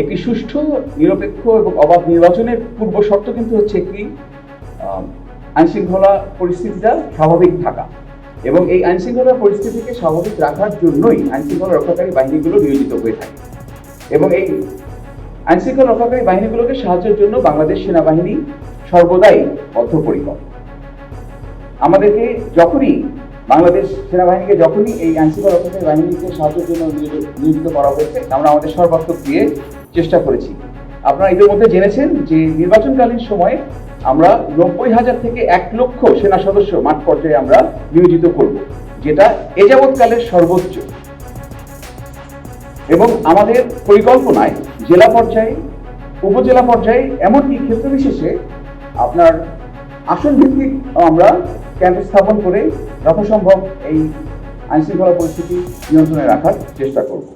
একটি সুষ্ঠু, নিরপেক্ষ এবং অবাধ নির্বাচনের পূর্ব শর্ত কিন্তু হচ্ছে একটি আইন শৃঙ্খলা পরিস্থিতিটা স্বাভাবিক থাকা। এবং এই আইন শৃঙ্খলা পরিস্থিতিকে স্বাভাবিক রাখার জন্যই আইন শৃঙ্খলা রক্ষাকারী বাহিনীগুলো নিয়োজিত হয়ে থাকে। এবং এই আইন শৃঙ্খলা রক্ষাকারী বাহিনীগুলোকে সাহায্যের জন্য বাংলাদেশ সেনাবাহিনী সর্বদাই বদ্ধপরিকর। আমাদেরকে যখনই, বাংলাদেশ সেনাবাহিনীকে যখনই এই আইনশৃঙ্খলা রক্ষাকারী বাহিনীকে সাহায্যের জন্য নিয়োজিত করা হয়েছে, আমরা আমাদের সর্বাত্মক দিয়ে চেষ্টা করেছি। আপনারা ইতিমধ্যে জেনেছেন যে নির্বাচনকালীন সময়ে আমরা নব্বই হাজার থেকে এক লক্ষ সেনা সদস্য মাঠ পর্যায়ে আমরা নিয়োজিত করব, যেটা এ যাবৎকালের সর্বোচ্চ। এবং আমাদের পরিকল্পনায় জেলা পর্যায়ে, উপজেলা পর্যায়ে, এমনকি ক্ষেত্র বিশেষে আপনার আসন ভিত্তিক আমরা ক্যাম্প স্থাপন করে যথাসম্ভব এই আইনশৃঙ্খলা পরিস্থিতি নিয়ন্ত্রণে রাখার চেষ্টা করব।